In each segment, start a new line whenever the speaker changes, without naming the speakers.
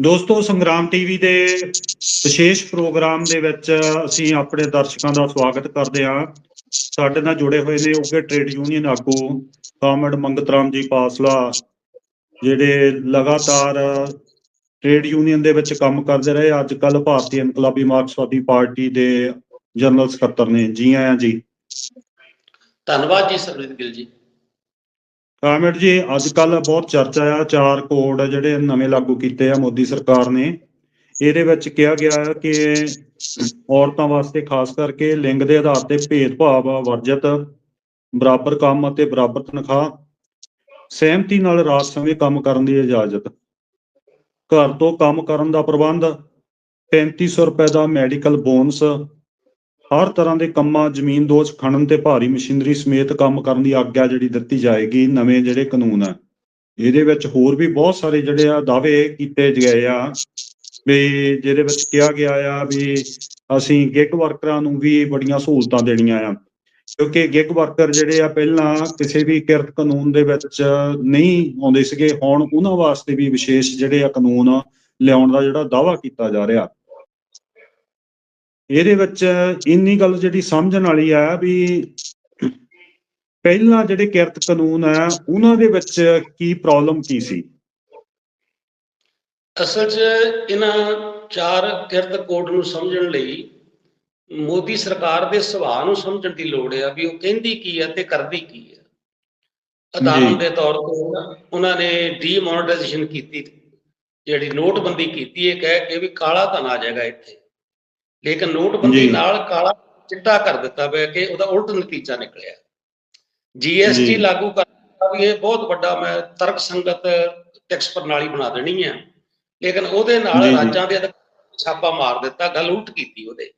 ਦੋਸਤੋ, ਸੰਗਰਾਮ ਟੀਵੀ ਦੇ ਵਿਸ਼ੇਸ਼ ਪ੍ਰੋਗਰਾਮ ਦੇ ਵਿੱਚ ਅਸੀਂ ਆਪਣੇ ਦਰਸ਼ਕਾਂ ਦਾ ਸਵਾਗਤ ਕਰਦੇ ਹਾਂ। ਸਾਡੇ ਨਾਲ ਜੁੜੇ ਹੋਏ ਨੇ ਉੱਗੇ ਟ੍ਰੇਡ ਯੂਨੀਅਨ ਆਗੂ ਕਾਮਰਡ ਮੰਗਤ ਰਾਮ ਜੀ ਪਾਸਲਾ, ਜਿਹੜੇ ਲਗਾਤਾਰ ਟ੍ਰੇਡ ਯੂਨੀਅਨ ਦੇ ਵਿੱਚ ਕੰਮ ਕਰਦੇ ਰਹੇ। ਅੱਜ ਕੱਲ ਭਾਰਤੀ ਇਨਕਲਾਬੀ ਮਾਰਕਸਵਾਦੀ ਪਾਰਟੀ ਦੇ ਜਨਰਲ ਸਕੱਤਰ ਨੇ। ਜੀ ਆਇਆਂ ਜੀ।
ਧੰਨਵਾਦ ਜੀ ਸਰਬਜੀਤ ਗਿੱਲ ਜੀ।
ਕਾਮਰੇਡ ਜੀ ਅੱਜ ਕੱਲ ਬਹੁਤ ਚਰਚਾ ਆ, ਚਾਰ ਕੋਡ ਜਿਹੜੇ ਨਵੇਂ ਲਾਗੂ ਕੀਤੇ ਆ ਮੋਦੀ ਸਰਕਾਰ ਨੇ। ਇਹਦੇ ਵਿੱਚ ਕਿਹਾ ਗਿਆ ਕਿ ਔਰਤਾਂ ਵਾਸਤੇ ਖਾਸ ਕਰਕੇ ਲਿੰਗ ਦੇ ਆਧਾਰ ਤੇ ਭੇਦਭਾਵ ਵਰਜਿਤ, ਬਰਾਬਰ ਕੰਮ ਅਤੇ ਬਰਾਬਰ ਤਨਖਾਹ, ਸਹਿਮਤੀ ਨਾਲ ਰਾਤ ਸਮੇਂ ਕੰਮ ਕਰਨ ਦੀ ਇਜਾਜ਼ਤ। ਘਰ ਤੋਂ ਕੰਮ ਕਰਨ ਦਾ ਪ੍ਰਬੰਧ 3500 ਰੁਪਏ ਦਾ ਮੈਡੀਕਲ ਬੋਨਸ ਹਰ ਤਰ੍ਹਾਂ ਦੇ ਕੰਮਾਂ, ਜ਼ਮੀਨ ਦੋਚ ਖਣਨ ਤੇ ਭਾਰੀ ਮਸ਼ੀਨਰੀ ਸਮੇਤ ਕੰਮ ਕਰਨ ਦੀ ਆਗਿਆ ਜਿਹੜੀ ਦਿੱਤੀ ਜਾਏਗੀ, ਨਵੇਂ ਜਿਹੜੇ ਕਾਨੂੰਨ ਆ। ਇਹਦੇ ਵਿੱਚ ਹੋਰ ਵੀ ਬਹੁਤ ਸਾਰੇ ਜਿਹੜੇ ਆ ਦਾਅਵੇ ਕੀਤੇ ਗਏ ਆ ਵੀ ਜਿਹਦੇ ਵਿੱਚ ਕਿਹਾ ਗਿਆ ਆ ਵੀ ਅਸੀਂ ਗਿਗ ਵਰਕਰਾਂ ਨੂੰ ਵੀ ਬੜੀਆਂ ਸਹੂਲਤਾਂ ਦੇਣੀਆਂ ਆ। ਕਿਉਂਕਿ ਗਿਗ ਵਰਕਰ ਜਿਹੜੇ ਆ ਪਹਿਲਾਂ ਕਿਸੇ ਵੀ ਕਿਰਤ ਕਾਨੂੰਨ ਦੇ ਵਿੱਚ ਨਹੀਂ ਆਉਂਦੇ ਸੀਗੇ, ਹੁਣ ਉਹਨਾਂ ਵਾਸਤੇ ਵੀ ਵਿਸ਼ੇਸ਼ ਜਿਹੜੇ ਆ ਕਾਨੂੰਨ ਲਿਆਉਣ ਦਾ ਜਿਹੜਾ ਦਾਅਵਾ ਕੀਤਾ ਜਾ ਰਿਹਾ। ਇਹਦੇ ਵਿੱਚ ਇੰਨੀ ਗੱਲ ਜਿਹੜੀ ਸਮਝਣ ਵਾਲੀ ਆ ਵੀ ਪਹਿਲਾਂ ਜਿਹੜੇ ਕਿਰਤ ਕਾਨੂੰਨ ਆ ਉਹਨਾਂ ਦੇ ਵਿੱਚ ਕੀ ਪ੍ਰੋਬਲਮ ਕੀ ਸੀ?
ਅਸਲ 'ਚ ਇਹਨਾਂ ਚਾਰ ਕਿਰਤ ਕੋਡ ਨੂੰ ਸਮਝਣ ਲਈ ਮੋਦੀ ਸਰਕਾਰ ਦੇ ਸੁਭਾਅ ਨੂੰ ਸਮਝਣ ਦੀ ਲੋੜ ਹੈ ਵੀ ਉਹ ਕਹਿੰਦੀ ਕੀ ਹੈ ਤੇ ਕਰਦੀ ਕੀ ਹੈ ਉਦਾਹਰਨ ਦੇ ਤੌਰ ਤੇ ਉਹਨਾਂ ਨੇ ਡੀਮੋਨਟਾਈਜੇਸ਼ਨ ਕੀਤੀ ਜਿਹੜੀ ਨੋਟਬੰਦੀ ਕੀਤੀ ਹੈ ਕਹਿ ਕੇ ਵੀ ਕਾਲਾ ਧਨ ਆ ਜਾਏਗਾ ਇੱਥੇ। ਲੇਕਿਨ ਨੋਟਬੰਦੀ। ਨਾਲ ਕਾਲਾ ਚਿੱਟਾ ਕਰ ਦਿੱਤਾ ਪਿਆ ਕਿ ਉਹਦਾ ਉਲਟ ਨਤੀਜਾ ਨਿਕਲਿਆ ਜੀਐਸਟੀ। ਲਾਗੂ ਕਰਨਾ ਵੀ ਇਹ ਬਹੁਤ ਵੱਡਾ ਮੈਂ ਤਰਕ ਸੰਗਤ ਟੈਕਸ ਪ੍ਰਣਾਲੀ ਬਣਾ ਦੇਣੀ ਹੈ ਲੇਕਿਨ ਉਹਦੇ ਨਾਲ। ਰਾਜਾਂ ਦੇ ਛਾਪਾ ਮਾਰ ਦਿੱਤਾ ਗੱਲ ਉਲਟ ਕੀਤੀ ਉਹਦੇ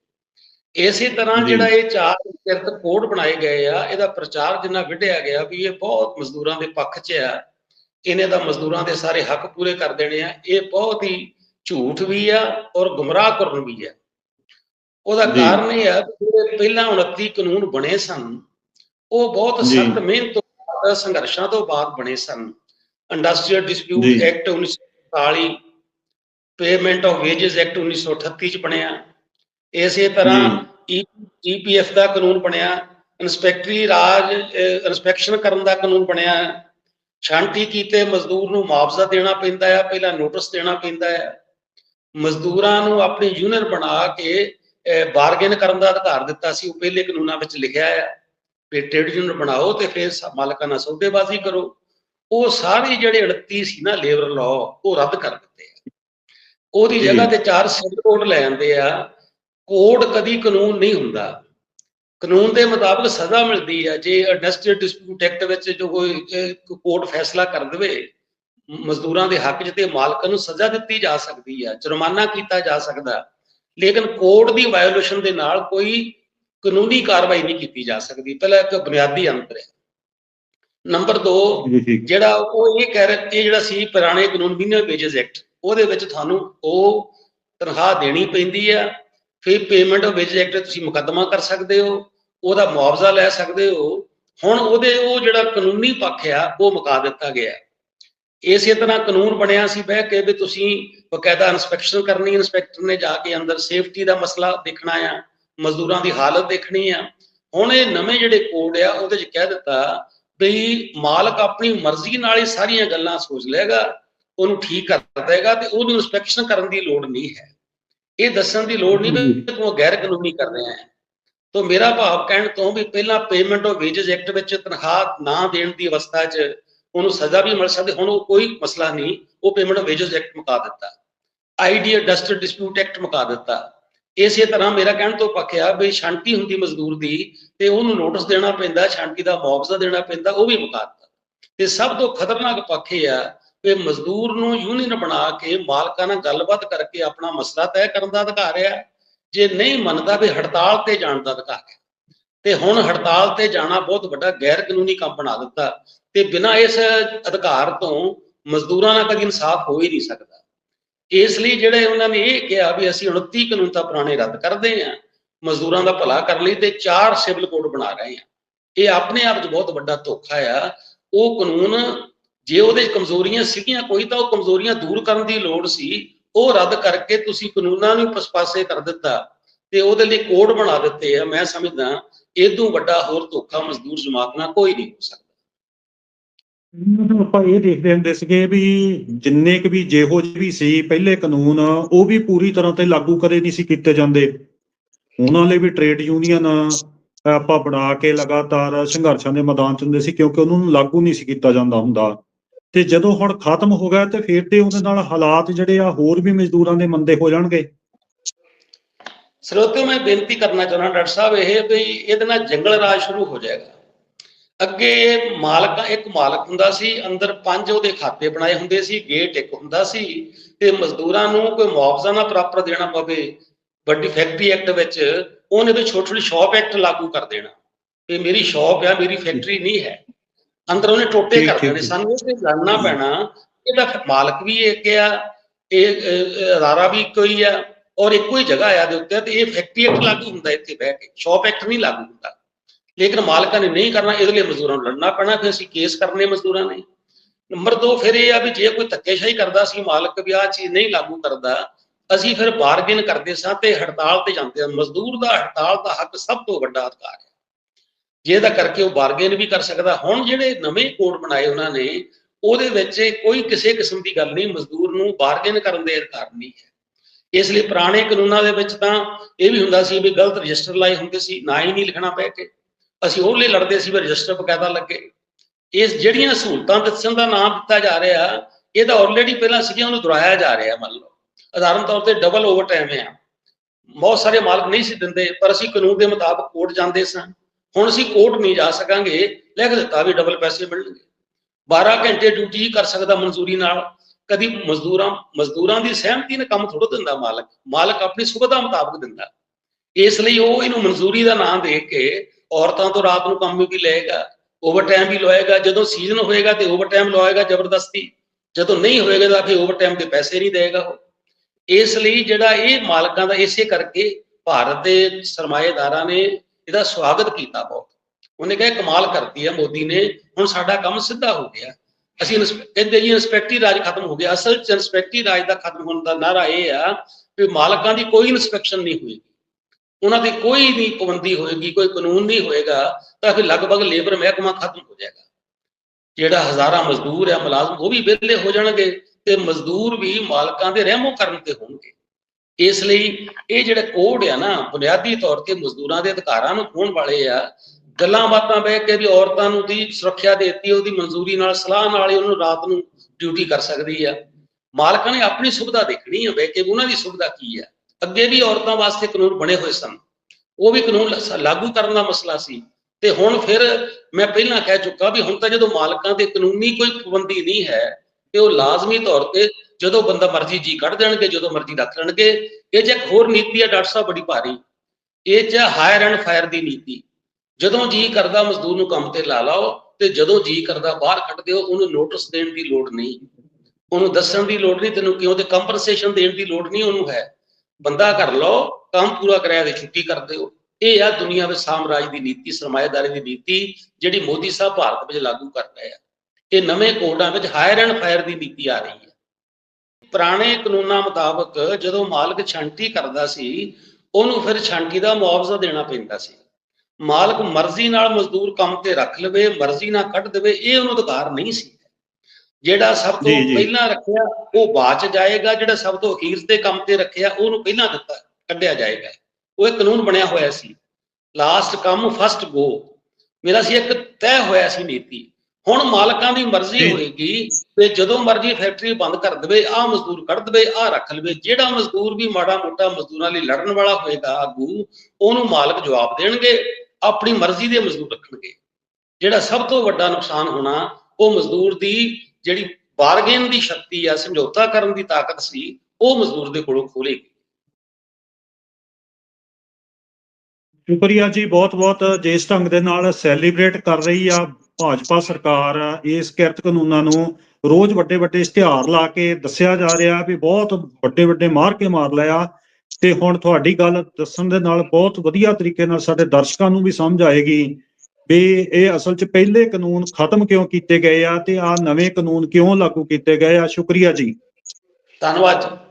ਇਸੇ ਤਰ੍ਹਾਂ। ਜਿਹੜਾ ਇਹ ਚਾਰ ਕਿਰਤ ਕੋਡ ਬਣਾਏ ਗਏ ਆ ਇਹਦਾ ਪ੍ਰਚਾਰ ਜਿੰਨਾ ਵਿੱਢਿਆ ਗਿਆ ਵੀ ਇਹ ਬਹੁਤ ਮਜ਼ਦੂਰਾਂ ਦੇ ਪੱਖ 'ਚ ਆ ਇਹਨੇ ਦਾ ਮਜ਼ਦੂਰਾਂ ਦੇ ਸਾਰੇ ਹੱਕ ਪੂਰੇ ਕਰ ਦੇਣੇ ਆ ਇਹ ਬਹੁਤ ਹੀ ਝੂਠ ਵੀ ਆ ਔਰ ਗੁੰਮਰਾਹ ਕਰਨ ਵੀ ਆ ਉਹਦਾ। ਕਾਰਨ ਇਹ ਆ ਕਿ ਜਿਹੜੇ ਪਹਿਲਾਂ 29 ਕਾਨੂੰਨ ਬਣੇ ਸਨ ਉਹ ਬਹੁਤ। ਸਖਤ ਮਿਹਨਤ ਤੋਂ ਸੰਘਰਸ਼ਾਂ ਤੋਂ ਬਾਅਦ ਬਣੇ ਸਨ industrial dispute. Act 1947 payment of wages act 1938 ਚ ਬਣਿਆ ਇਸੇ ਤਰ੍ਹਾਂ ਈਪੀਐਫ ਦਾ ਕਾਨੂੰਨ ਬਣਿਆ ਇਨਸਪੈਕਟਰੀ ਰਾਜ ਇਨਸਪੈਕਸ਼ਨ ਕਰਨ ਦਾ ਕਾਨੂੰਨ ਬਣਿਆ ਛਾਂਟੀ ਕੀਤੇ ਮਜ਼ਦੂਰ ਨੂੰ ਮੁਆਵਜ਼ਾ ਦੇਣਾ ਪੈਂਦਾ ਹੈ ਪਹਿਲਾਂ ਨੋਟਿਸ ਦੇਣਾ ਪੈਂਦਾ ਹੈ ਮਜ਼ਦੂਰਾਂ ਨੂੰ ਆਪਣੀ ਯੂਨੀਅਨ ਬਣਾ ਕੇ ਬਾਰਗੇਨ ਕਰਨ ਦਾ ਅਧਿਕਾਰ ਦਿੱਤਾ ਸੀ ਉਹ ਪਹਿਲੇ ਕਾਨੂੰਨਾਂ ਵਿੱਚ ਲਿਖਿਆ ਹੈ ਵੀ ਟ੍ਰੇਡ ਯੂਨੀਅਨ ਬਣਾਓ ਤੇ ਫਿਰ ਮਾਲਕਾਂ ਨਾਲ ਸੌਦੇਬਾਜ਼ੀ ਕਰੋ। ਉਹ ਸਾਰੇ ਜਿਹੜੇ 29 ਸੀ ਨਾ ਲੇਬਰ ਲਾਅ ਉਹ ਰੱਦ ਕਰ ਦਿੱਤੇ ਆ। ਉਹਦੀ। ਜਗ੍ਹਾ ਤੇ ਚਾਰ ਸਿਵਲ ਕੋਡ ਲੈ ਆਂਦੇ ਆ। ਕੋਡ ਕਦੀ ਕਾਨੂੰਨ ਨਹੀਂ ਹੁੰਦਾ। ਕਾਨੂੰਨ ਦੇ ਮੁਤਾਬਕ ਸਜ਼ਾ ਮਿਲਦੀ ਹੈ ਜੇ ਇੰਡਸਟਰੀਅਲ ਡਿਸਪਿਊਟ ਐਕਟ ਵਿੱਚ ਜੋ ਕੋਈ ਕੋਰਟ ਫੈਸਲਾ ਕਰ ਦੇਵੇ ਮਜ਼ਦੂਰਾਂ ਦੇ ਹੱਕ 'ਚ ਤੇ ਮਾਲਕਾਂ ਨੂੰ ਸਜ਼ਾ ਦਿੱਤੀ ਜਾ ਸਕਦੀ ਹੈ ਜੁਰਮਾਨਾ ਕੀਤਾ ਜਾ ਸਕਦਾ। ਲੇਕਿਨ ਕੋਡ ਦੀ ਵਾਇਓਲੇਸ਼ਨ ਦੇ ਨਾਲ ਕੋਈ ਕਾਨੂੰਨੀ ਕਾਰਵਾਈ ਨਹੀਂ ਕੀਤੀ ਜਾ ਸਕਦੀ। ਪਹਿਲਾ ਇੱਕ ਬੁਨਿਆਦੀ ਅੰਤਰ ਹੈ। ਨੰਬਰ 2
ਜੀ ਜੀ।
ਜਿਹੜਾ ਉਹ ਇਹ ਕਹਿ ਰਿਹਾ ਇਹ ਜਿਹੜਾ ਸੀ ਪੁਰਾਣੇ ਕਾਨੂੰਨ ਮਿਨੀਮਮ ਵੇਜਸ ਐਕਟ ਉਹਦੇ ਵਿੱਚ ਤੁਹਾਨੂੰ ਉਹ ਤਨਖਾਹ ਦੇਣੀ ਪੈਂਦੀ ਆ ਫਿਰ ਪੇਮੈਂਟ ਆਫ ਵੇਜਸ ਐਕਟ ਤੁਸੀਂ ਮੁਕੱਦਮਾ ਕਰ ਸਕਦੇ ਹੋ ਉਹਦਾ ਮੁਆਵਜ਼ਾ ਲੈ ਸਕਦੇ ਹੋ। ਹੁਣ ਉਹਦੇ ਉਹ ਜਿਹੜਾ ਕਾਨੂੰਨੀ ਪੱਖ ਆ ਉਹ ਮੁਕਾ ਦਿੱਤਾ ਗਿਆ। ਇਸੇ ਤਰ੍ਹਾਂ ਕਾਨੂੰਨ ਬਣਿਆ ਸੀ ਬਹਿ ਕੇ ਵੀ ਤੁਸੀਂ ਬਕਾਇਦਾ ਇਨਸਪੈਕਸ਼ਨ ਕਰਨੀ ਇਨਸਪੈਕਟਰ ਨੇ ਜਾ ਕੇ ਅੰਦਰ ਸੇਫਟੀ ਦਾ ਮਸਲਾ ਦੇਖਣਾ ਆ, ਮਜ਼ਦੂਰਾਂ ਦੀ ਹਾਲਤ ਦੇਖਣੀ ਆ। ਹੁਣ ਇਹ ਨਵੇਂ ਜਿਹੜੇ ਕੋਡ ਆ, ਉਹਦੇ 'ਚ ਕਹਿ ਦਿੱਤਾ ਵੀ ਮਾਲਕ ਆਪਣੀ ਮਰਜ਼ੀ ਨਾਲ ਹੀ ਸਾਰੀਆਂ ਗੱਲਾਂ ਸੋਚ ਲਏਗਾ, ਉਹਨੂੰ ਠੀਕ ਕਰ ਦੇਗਾ ਤੇ ਉਹਨੂੰ ਇਨਸਪੈਕਸ਼ਨ ਕਰਨ ਦੀ ਲੋੜ ਨਹੀਂ ਹੈ। ਇਹ ਦੱਸਣ ਦੀ ਲੋੜ ਨਹੀਂ ਵੀ ਤੂੰ ਗੈਰ ਕਾਨੂੰਨੀ ਕਰ ਰਿਹਾ ਹੈ। ਤੋਂ ਮੇਰਾ ਭਾਵ ਕਹਿਣ ਤੋਂ ਵੀ ਪਹਿਲਾਂ ਪੇਮੈਂਟ ਆਫ ਵੇਜਸ ਐਕਟ ਵਿੱਚ ਤਨਖਾਹ ਨਾ ਦੇਣ ਦੀ ਅਵਸਥਾ 'ਚ ਉਹਨੂੰ ਸਜ਼ਾ ਵੀ ਮਿਲ ਸਕਦੀ, ਹੁਣ ਉਹ ਕੋਈ ਮਸਲਾ ਨਹੀਂ, ਉਹ ਪੇਮੈਂਟ ਆਫ ਵੇਜਸ ਐਕਟ ਮੁਕਾ ਦਿੱਤਾ। ਆਈਡੀ ਇੰਡਸਟਰੀਅਲ ਡਿਸਪਿਊਟ ਐਕਟ ਮੁਕਾ ਦਿੱਤਾ। ਇਸੇ ਤਰ੍ਹਾਂ ਮੇਰਾ ਕਹਿਣ ਤੋਂ ਪੱਕਿਆ ਵੀ ਸ਼ਾਂਤੀ ਹੁੰਦੀ ਮਜ਼ਦੂਰ ਦੀ ਤੇ ਉਹਨੂੰ ਨੋਟਿਸ ਦੇਣਾ ਪੈਂਦਾ, ਸ਼ਾਂਤੀ ਦਾ ਮੁਆਵਜ਼ਾ ਦੇਣਾ ਪੈਂਦਾ, ਉਹ ਵੀ ਮੁਕਾ ਦਿੱਤਾ। ਤੇ ਸਭ ਤੋਂ ਖਤਰਨਾਕ ਪੱਖ ਇਹ ਆ ਕਿ ਮਜ਼ਦੂਰ ਨੂੰ ਯੂਨੀਅਨ ਬਣਾ ਕੇ ਮਾਲਕਾਂ ਨਾਲ ਗੱਲਬਾਤ ਕਰਕੇ ਆਪਣਾ ਮਸਲਾ ਤੈਅ ਕਰਨ ਦਾ ਅਧਿਕਾਰ ਹੈ ਜੇ ਨਹੀਂ ਮੰਨਦਾ ਵੀ ਹੜਤਾਲ ਤੇ ਜਾਣ ਦਾ ਅਧਿਕਾਰ ਹੈ ਤੇ ਹੁਣ ਹੜਤਾਲ ਤੇ ਜਾਣਾ ਬਹੁਤ ਵੱਡਾ ਗੈਰ ਕਾਨੂੰਨੀ ਕੰਮ ਬਣਾ ਦਿੱਤਾ। ਤੇ ਬਿਨਾਂ ਇਸ ਅਧਿਕਾਰ ਤੋਂ ਮਜ਼ਦੂਰਾਂ ਨਾਲ ਕਦੀ ਇਨਸਾਫ ਹੋ ਹੀ ਨਹੀਂ ਸਕਦਾ। ਇਸ ਲਈ ਜਿਹੜੇ ਉਹਨਾਂ ਨੇ ਇਹ ਕਿਹਾ ਵੀ ਅਸੀਂ 29 ਕਾਨੂੰਨ ਤਾਂ ਪੁਰਾਣੇ ਰੱਦ ਕਰਦੇ ਹਾਂ, ਮਜ਼ਦੂਰਾਂ ਦਾ ਭਲਾ ਕਰਨ ਲਈ ਤੇ ਚਾਰ ਸਿਵਲ ਕੋਡ ਬਣਾ ਰਹੇ ਹਾਂ। ਇਹ ਆਪਣੇ ਆਪ 'ਚ ਬਹੁਤ ਵੱਡਾ ਧੋਖਾ ਆ। ਉਹ ਕਾਨੂੰਨ ਜੇ ਉਹਦੇ 'ਚ ਕਮਜ਼ੋਰੀਆਂ ਸੀਗੀਆਂ ਕੋਈ ਤਾਂ ਉਹ ਕਮਜ਼ੋਰੀਆਂ ਦੂਰ ਕਰਨ ਦੀ ਲੋੜ ਸੀ। ਉਹ ਰੱਦ ਕਰਕੇ ਤੁਸੀਂ ਕਾਨੂੰਨਾਂ ਨੂੰ ਪਸ ਪਾਸੇ ਕਰ ਦਿੱਤਾ ਤੇ ਉਹਦੇ ਲਈ ਕੋਡ ਬਣਾ ਦਿੱਤੇ ਆ। ਮੈਂ ਸਮਝਦਾ ਇਦੋਂ ਵੱਡਾ ਹੋਰ ਧੋਖਾ ਮਜ਼ਦੂਰ ਜਮਾਤ ਨਾਲ ਕੋਈ ਨਹੀਂ ਹੋ ਸਕਦਾ।
ਇਹਨਾਂ ਆਪਾਂ ਇਹ ਦੇਖਦੇ ਹੁੰਦੇ ਸੀਗੇ ਵੀ ਜਿੰਨੇ ਕੁ ਵੀ ਜਿਹੋ ਜਿਹੇ ਵੀ ਸੀ ਪਹਿਲੇ ਕਾਨੂੰਨ, ਉਹ ਵੀ ਪੂਰੀ ਤਰ੍ਹਾਂ ਤੇ ਲਾਗੂ ਕਦੇ ਨਹੀਂ ਸੀ ਕੀਤੇ ਜਾਂਦੇ। ਉਹਨਾਂ ਲਈ ਵੀ ਟ੍ਰੇਡ ਯੂਨੀਅਨ ਆਪਾਂ ਬਣਾ ਕੇ ਲਗਾਤਾਰ ਸੰਘਰਸ਼ਾਂ ਦੇ ਮੈਦਾਨ ਚ ਹੁੰਦੇ ਸੀ ਕਿਉਂਕਿ ਉਹਨਾਂ ਨੂੰ ਲਾਗੂ ਨਹੀਂ ਸੀ ਕੀਤਾ ਜਾਂਦਾ ਹੁੰਦਾ। ਤੇ ਜਦੋਂ ਹੁਣ ਖਤਮ ਹੋ ਗਿਆ ਤੇ ਫਿਰ ਤੇ ਉਹਦੇ ਨਾਲ ਹਾਲਾਤ ਜਿਹੜੇ ਆ ਹੋਰ ਵੀ ਮਜ਼ਦੂਰਾਂ ਦੇ ਮੰਦੇ ਹੋ ਜਾਣਗੇ।
ਸਰੋਤਿਓ, ਮੈਂ ਬੇਨਤੀ ਕਰਨਾ ਚਾਹੁੰਦਾ ਡਾਕਟਰ ਸਾਹਿਬ ਇਹ ਵੀ ਇਹਦੇ ਨਾਲ ਜੰਗਲ ਰਾਜ ਸ਼ੁਰੂ ਹੋ ਜਾਏਗਾ। ਅੱਗੇ ਮਾਲਕ ਇੱਕ ਮਾਲਕ ਹੁੰਦਾ ਸੀ ਅੰਦਰ ਪੰਜ ਉਹਦੇ ਖਾਤੇ ਬਣਾਏ ਹੁੰਦੇ ਸੀ ਗੇਟ ਇੱਕ ਹੁੰਦਾ ਸੀ ਤੇ ਮਜ਼ਦੂਰਾਂ ਨੂੰ ਕੋਈ ਮੁਆਵਜ਼ਾ ਨਾ ਪ੍ਰਾਪਤ ਦੇਣਾ ਪਵੇ ਵੱਡੀ ਫੈਕਟਰੀ ਐਕਟ ਵਿੱਚ ਉਹਨੇ ਤੇ ਛੋਟੀ ਛੋਟੀ ਸ਼ਾਪ ਐਕਟ ਲਾਗੂ ਕਰ ਦੇਣਾ। ਵੀ ਮੇਰੀ ਸ਼ਾਪ ਆ ਮੇਰੀ ਫੈਕਟਰੀ ਨਹੀਂ ਹੈ। ਅੰਦਰ ਉਹਨੇ ਟੋਟੇ ਕਰ ਦੇਣੇ। ਸਾਨੂੰ ਇਹ ਜਾਣਨਾ ਪੈਣਾ ਇਹਦਾ ਮਾਲਕ ਵੀ ਇੱਕ ਆ ਇਹ ਅਦਾਰਾ ਵੀ ਇੱਕੋ ਹੀ ਆ ਔਰ ਇੱਕੋ ਹੀ ਜਗ੍ਹਾ ਆ ਦੇ ਉੱਤੇ ਤੇ ਇਹ ਫੈਕਟਰੀ ਐਕਟ ਲਾਗੂ ਹੁੰਦਾ ਇੱਥੇ ਬਹਿ ਕੇ ਸ਼ਾਪ ਐਕਟ ਨਹੀਂ ਲਾਗੂ ਹੁੰਦਾ। ਲੇਕਿਨ ਮਾਲਕਾਂ ਨੇ ਨਹੀਂ ਕਰਨਾ, ਇਹਦੇ ਲਈ ਮਜ਼ਦੂਰਾਂ ਨੂੰ ਲੜਨਾ ਪੈਣਾ, ਫਿਰ ਅਸੀਂ ਕੇਸ ਕਰਨੇ ਮਜ਼ਦੂਰਾਂ ਨੇ। ਨੰਬਰ 2 ਫਿਰ ਇਹ ਆ ਵੀ ਜੇ ਕੋਈ ਧੱਕੇਸ਼ਾਹੀ ਕਰਦਾ ਸੀ ਮਾਲਕ ਵੀ ਆਹ ਚੀਜ਼ ਨਹੀਂ ਲਾਗੂ ਕਰਦਾ, ਅਸੀਂ ਫਿਰ ਬਾਰਗੇਨ ਕਰਦੇ ਸਾਂ ਤੇ ਹੜਤਾਲ ਤੇ ਜਾਂਦੇ ਹਾਂ। ਮਜ਼ਦੂਰ ਦਾ ਹੜਤਾਲ ਦਾ ਹੱਕ ਸਭ ਤੋਂ ਵੱਡਾ ਅਧਿਕਾਰ ਹੈ। ਜਿਹਦਾ ਕਰਕੇ ਉਹ ਬਾਰਗੇਨ ਵੀ ਕਰ ਸਕਦਾ। ਹੁਣ ਜਿਹੜੇ ਨਵੇਂ ਕੋਡ ਬਣਾਏ ਉਹਨਾਂ ਨੇ, ਉਹਦੇ ਵਿੱਚ ਕੋਈ ਕਿਸੇ ਕਿਸਮ ਦੀ ਗੱਲ ਨਹੀਂ, ਮਜ਼ਦੂਰ ਨੂੰ ਬਾਰਗੇਨ ਕਰਨ ਦੇ ਅਧਿਕਾਰ ਨਹੀਂ ਹੈ। ਇਸ ਲਈ ਪੁਰਾਣੇ ਕਾਨੂੰਨਾਂ ਦੇ ਵਿੱਚ ਤਾਂ ਇਹ ਵੀ ਹੁੰਦਾ ਸੀ ਵੀ ਗਲਤ ਰਜਿਸਟਰ ਲਾਏ ਹੁੰਦੇ ਸੀ, ਨਾ ਹੀ ਨਹੀਂ ਲਿਖਣਾ ਪੈ ਕੇ। ਅਸੀਂ ਉਹ ਲਈ ਲੜਦੇ ਸੀ ਵੀ ਰਜਿਸਟਰ ਬਕਾਇਦਾ ਲੱਗੇ। ਇਸ ਜਿਹੜੀਆਂ ਸਹੂਲਤਾਂ ਦੱਸਣ ਦਾ ਨਾਮ ਦਿੱਤਾ ਜਾ ਰਿਹਾ ਇਹਦਾ ਆਲਰੇਡੀ ਪਹਿਲਾਂ ਸੀਗੀਆਂ, ਉਹਨੂੰ ਦੁਹਰਾਇਆ ਜਾ ਰਿਹਾ ਮੰਨ ਲਓ। ਉਦਾਹਰਨ ਤੌਰ ਤੇ ਡਬਲ ਓਵਰ ਟਾਈਮ ਬਹੁਤ ਸਾਰੇ ਮਾਲਕ ਨਹੀਂ ਸੀ ਦਿੰਦੇ, ਪਰ ਅਸੀਂ ਕਾਨੂੰਨ ਦੇ ਮੁਤਾਬਕ ਕੋਰਟ ਜਾਂਦੇ ਸਾਂ। ਹੁਣ ਅਸੀਂ ਕੋਰਟ ਨਹੀਂ ਜਾ ਸਕਾਂਗੇ, ਲਿਖ ਦਿੱਤਾ ਵੀ ਡਬਲ ਪੈਸੇ ਮਿਲਣਗੇ। 12 ਘੰਟੇ ਡਿਊਟੀ ਕਰ ਸਕਦਾ ਮਨਜ਼ੂਰੀ ਨਾਲ। ਕਦੀ ਮਜ਼ਦੂਰਾਂ ਮਜ਼ਦੂਰਾਂ ਦੀ ਸਹਿਮਤੀ ਨਾਲ ਕੰਮ ਥੋੜਾ ਦਿੰਦਾ ਮਾਲਕ। ਮਾਲਕ ਆਪਣੀ ਸੁਵਿਧਾ ਮੁਤਾਬਕ ਦਿੰਦਾ। ਇਸ ਲਈ ਉਹ ਇਹਨੂੰ ਮਨਜ਼ੂਰੀ ਦਾ ਨਾਮ ਦੇ ਕੇ ਔਰਤਾਂ ਤੋਂ ਰਾਤ ਨੂੰ ਕੰਮ ਵੀ ਲਏਗਾ ਓਵਰਟਾਈਮ ਵੀ ਲਵਾਏਗਾ, ਜਦੋਂ ਸੀਜ਼ਨ ਹੋਏਗਾ ਤੇ ਓਵਰਟਾਈਮ ਲਵਾਏਗਾ ਜ਼ਬਰਦਸਤੀ, ਜਦੋਂ ਨਹੀਂ ਹੋਏਗਾ ਤਾਂ ਫਿਰ ਓਵਰਟਾਈਮ ਦੇ ਪੈਸੇ ਨਹੀਂ ਦੇਗਾ ਉਹ। ਇਸ ਲਈ ਜਿਹੜਾ ਇਹ ਮਾਲਕਾਂ ਦਾ ਇਸੇ ਕਰਕੇ ਭਾਰਤ ਦੇ ਸਰਮਾਏਦਾਰਾਂ ਨੇ ਇਹਦਾ ਸਵਾਗਤ ਕੀਤਾ ਬਹੁਤ। ਉਹਨੇ ਕਿਹਾ, ਕਮਾਲ ਕਰਤੀ ਹੈ ਮੋਦੀ ਨੇ, ਹੁਣ ਸਾਡਾ ਕੰਮ ਸਿੱਧਾ ਹੋ ਗਿਆ। ਅਸੀਂ ਇਨਸਪ- ਕਹਿੰਦੇ ਜੀ ਇਨਸਪੈਕਟਰੀ ਰਾਜ ਖਤਮ ਹੋ ਗਿਆ। ਅਸਲ ਚ ਇਨਸਪੈਕਟਰੀ ਰਾਜ ਦਾ ਖਤਮ ਹੋਣ ਦਾ ਨਾਰਾ ਇਹ ਆ ਕਿ ਮਾਲਕਾਂ ਦੀ ਕੋਈ ਇਨਸਪੈਕਸ਼ਨ ਨਹੀਂ ਹੋਏਗੀ। ਉਹਨਾਂ ਤੇ ਕੋਈ ਨਹੀਂ ਪਾਬੰਦੀ ਹੋਏਗੀ, ਕੋਈ ਕਾਨੂੰਨ ਨਹੀਂ ਹੋਏਗਾ, ਤਾਂ ਫਿਰ ਲਗਭਗ ਲੇਬਰ ਮਹਿਕਮਾ ਖਤਮ ਹੋ ਜਾਏਗਾ। ਜਿਹੜਾ ਹਜ਼ਾਰਾਂ ਮਜ਼ਦੂਰ ਆ, ਮੁਲਾਜ਼ਮ, ਉਹ ਵੀ ਵਿਹਲੇ ਹੋ ਜਾਣਗੇ ਤੇ ਮਜ਼ਦੂਰ ਵੀ ਮਾਲਕਾਂ ਦੇ ਰਹਿਮੋ ਕਰਨ ਤੇ ਹੋਣਗੇ। ਇਸ ਲਈ ਇਹ ਜਿਹੜੇ ਕੋਡ ਆ ਨਾ, ਬੁਨਿਆਦੀ ਤੌਰ ਤੇ ਮਜ਼ਦੂਰਾਂ ਦੇ ਅਧਿਕਾਰਾਂ ਨੂੰ ਖੋਣ ਵਾਲੇ ਆ, ਗੱਲਾਂ ਬਾਤਾਂ ਬਹਿ ਕੇ ਵੀ ਔਰਤਾਂ ਨੂੰ ਦੀ ਸੁਰੱਖਿਆ ਦੇਤੀ, ਉਹਦੀ ਮਨਜ਼ੂਰੀ ਨਾਲ, ਸਲਾਹ ਨਾਲ ਹੀ ਉਹਨੂੰ ਰਾਤ ਨੂੰ ਡਿਊਟੀ ਕਰ ਸਕਦੀ ਆ। ਮਾਲਕਾਂ ਨੇ ਆਪਣੀ ਸੁਵਿਧਾ ਦੇਖਣੀ ਹੈ ਬਹਿ ਕੇ ਵੀ ਉਹਨਾਂ ਦੀ ਸੁਵਿਧਾ ਕੀ ਹੈ ਅੱਗੇ ਵੀ ਔਰਤਾਂ ਵਾਸਤੇ ਕਾਨੂੰਨ ਬਣੇ ਹੋਏ ਸਨ। ਉਹ ਵੀ ਕਾਨੂੰਨ ਲਾਗੂ ਕਰਨ ਦਾ ਮਸਲਾ ਸੀ। ਤੇ ਹੁਣ ਫਿਰ ਮੈਂ ਪਹਿਲਾਂ ਕਹਿ ਚੁੱਕਾ ਵੀ ਹੁਣ ਤਾਂ ਜਦੋਂ ਮਾਲਕਾਂ ਦੇ ਕਾਨੂੰਨੀ ਕੋਈ ਪਾਬੰਦੀ ਨਹੀਂ ਹੈ, ਤੇ ਉਹ ਲਾਜ਼ਮੀ ਤੌਰ ਤੇ ਜਦੋਂ ਬੰਦਾ ਮਰਜ਼ੀ ਜੀ ਕੱਢ ਦੇਣਗੇ, ਜਦੋਂ ਮਰਜ਼ੀ ਰੱਖ ਲੈਣਗੇ, ਇਹ ਜੇ ਇੱਕ ਹੋਰ ਨੀਤੀ ਹੈ ਡਾਕਟਰ ਸਾਹਿਬ ਬੜੀ ਭਾਰੀ। ਇਹ 'ਚ ਹਾਇਰ ਐਂਡ ਫਾਇਰ ਦੀ ਨੀਤੀ। ਜਦੋਂ ਜੀ ਕਰਦਾ ਮਜ਼ਦੂਰ ਨੂੰ ਕੰਮ ਤੇ ਲਾ ਲਾਓ, ਤੇ ਜਦੋਂ ਜੀ ਕਰਦਾ ਬਾਹਰ ਕੱਢ ਦਿਓ, ਉਹਨੂੰ ਨੋਟਿਸ ਦੇਣ ਦੀ ਲੋੜ ਨਹੀਂ। ਉਹਨੂੰ ਦੱਸਣ ਦੀ ਲੋੜ ਨਹੀਂ, ਤੈਨੂੰ ਕਿਉਂ? ਤੇ ਕੰਪਨਸੇਸ਼ਨ ਦੇਣ ਦੀ ਲੋੜ ਨਹੀਂ ਉਹਨੂੰ ਹੈ। ਬੰਦਾ ਕਰ ਲਓ, ਕੰਮ ਪੂਰਾ ਕਰਾਇਆ ਤੇ ਛੁੱਟੀ ਕਰ ਦਿਓ। ਇਹ ਆ ਦੁਨੀਆ ਵਿੱਚ ਸਾਮਰਾਜ ਦੀ ਨੀਤੀ, ਸਰਮਾਏਦਾਰੀ ਦੀ ਨੀਤੀ, ਜਿਹੜੀ ਮੋਦੀ ਸਾਹਿਬ ਭਾਰਤ ਵਿੱਚ ਲਾਗੂ ਕਰ ਰਹੇ ਆ। ਇਹ ਨਵੇਂ ਕੋਡਾਂ ਵਿੱਚ ਹਾਇਰ ਐਂਡ ਫਾਇਰ ਦੀ ਨੀਤੀ ਆ ਰਹੀ ਹੈ। ਪੁਰਾਣੇ ਕਾਨੂੰਨਾਂ ਮੁਤਾਬਕ ਜਦੋਂ ਮਾਲਕ ਛਾਂਟੀ ਕਰਦਾ ਸੀ, ਉਹਨੂੰ ਫਿਰ ਛਾਂਟੀ ਦਾ ਮੁਆਵਜ਼ਾ ਦੇਣਾ ਪੈਂਦਾ ਸੀ। ਮਾਲਕ ਮਰਜ਼ੀ ਨਾਲ ਮਜ਼ਦੂਰ ਕੰਮ ਤੇ ਰੱਖ ਲਵੇ, ਮਰਜ਼ੀ ਨਾਲ ਕੱਢ ਦੇਵੇ, ਇਹ ਉਹਨੂੰ ਅਧਿਕਾਰ ਨਹੀਂ ਸੀ। ਜਿਹੜਾ ਸਭ ਤੋਂ। ਪਹਿਲਾਂ ਰੱਖਿਆ ਉਹ ਬਾਅਦ ਚ ਜਾਏਗਾ ਜਿਹੜਾ ਸਭ ਤੋਂ ਅਖੀਰ ਤੇ ਕੰਮ ਤੇ ਰੱਖਿਆ ਉਹਨੂੰ ਪਹਿਲਾਂ ਦਿੱਤਾ ਕੱਢਿਆ ਜਾਏਗਾ। ਉਹ ਇੱਕ ਕਾਨੂੰਨ ਬਣਿਆ ਹੋਇਆ ਸੀ। ਲਾਸਟ ਕੰਮ ਫਸਟ ਗੋ ਮੇਰਾ ਸੀ ਇੱਕ ਤੈਅ ਹੋਇਆ ਸੀ ਨੀਤੀ। ਹੁਣ ਮਾਲਕਾਂ ਦੀ ਮਰਜ਼ੀ। ਹੋਏਗੀ ਤੇ ਜਦੋਂ ਮਰਜ਼ੀ ਫੈਕਟਰੀ ਬੰਦ ਕਰ ਦੇਵੇ ਆਹ ਮਜ਼ਦੂਰ ਕੱਢ ਦੇਵੇ ਆਹ ਰੱਖ ਲਵੇ। ਜਿਹੜਾ ਮਜ਼ਦੂਰ ਵੀ ਮਾੜਾ ਮੋਟਾ ਮਜ਼ਦੂਰਾਂ ਲਈ ਲੜਨ ਵਾਲਾ ਹੋਏਗਾ ਆਗੂ ਉਹਨੂੰ ਮਾਲਕ ਜਵਾਬ ਦੇਣਗੇ ਆਪਣੀ ਮਰਜ਼ੀ ਦੇ ਮਜ਼ਦੂਰ ਰੱਖਣਗੇ। ਜਿਹੜਾ ਸਭ ਤੋਂ ਵੱਡਾ ਨੁਕਸਾਨ ਹੋਣਾ ਉਹ ਮਜ਼ਦੂਰ ਦੀ ਜਿਹੜੀ ਬਾਰਗੇਨ ਦੀ ਸ਼ਕਤੀ ਆ, ਸਮਝੌਤਾ ਕਰਨ ਦੀ ਤਾਕਤ ਸੀ, ਉਹ ਮਜ਼ਦੂਰ ਦੇ ਕੋਲੋਂ ਖੋਲੇਗੀ
ਸ਼ੁਕਰੀਆ ਜੀ ਬਹੁਤ ਬਹੁਤ ਜਿਸ ਢੰਗ ਦੇ ਨਾਲ ਸੈਲੀਬ੍ਰੇਟ ਕਰ ਰਹੀ ਆ ਭਾਜਪਾ ਸਰਕਾਰ, ਇਸ ਕਿਰਤ ਕਾਨੂੰਨਾਂ ਨੂੰ ਰੋਜ਼ ਵੱਡੇ ਵੱਡੇ ਇਸ਼ਤਿਹਾਰ ਲਾ ਕੇ ਦੱਸਿਆ ਜਾ ਰਿਹਾ ਵੀ ਬਹੁਤ ਵੱਡੇ ਵੱਡੇ ਮਾਰ ਕੇ ਮਾਰ ਲਿਆ। ਤੇ ਹੁਣ ਤੁਹਾਡੀ ਗੱਲ ਦੱਸਣ ਦੇ ਨਾਲ ਬਹੁਤ ਵਧੀਆ ਤਰੀਕੇ ਨਾਲ ਸਾਡੇ ਦਰਸ਼ਕਾਂ ਨੂੰ ਵੀ ਸਮਝ ਆਏਗੀ। ਵੀ ਇਹ ਅਸਲ 'ਚ ਪਹਿਲੇ ਕਾਨੂੰਨ ਖਤਮ ਕਿਉਂ ਕੀਤੇ ਗਏ ਆ ਤੇ ਆ ਨਵੇਂ ਕਾਨੂੰਨ ਕਿਉਂ ਲਾਗੂ ਕੀਤੇ ਗਏ ਆ? ਸ਼ੁਕਰੀਆ ਜੀ।
ਧੰਨਵਾਦ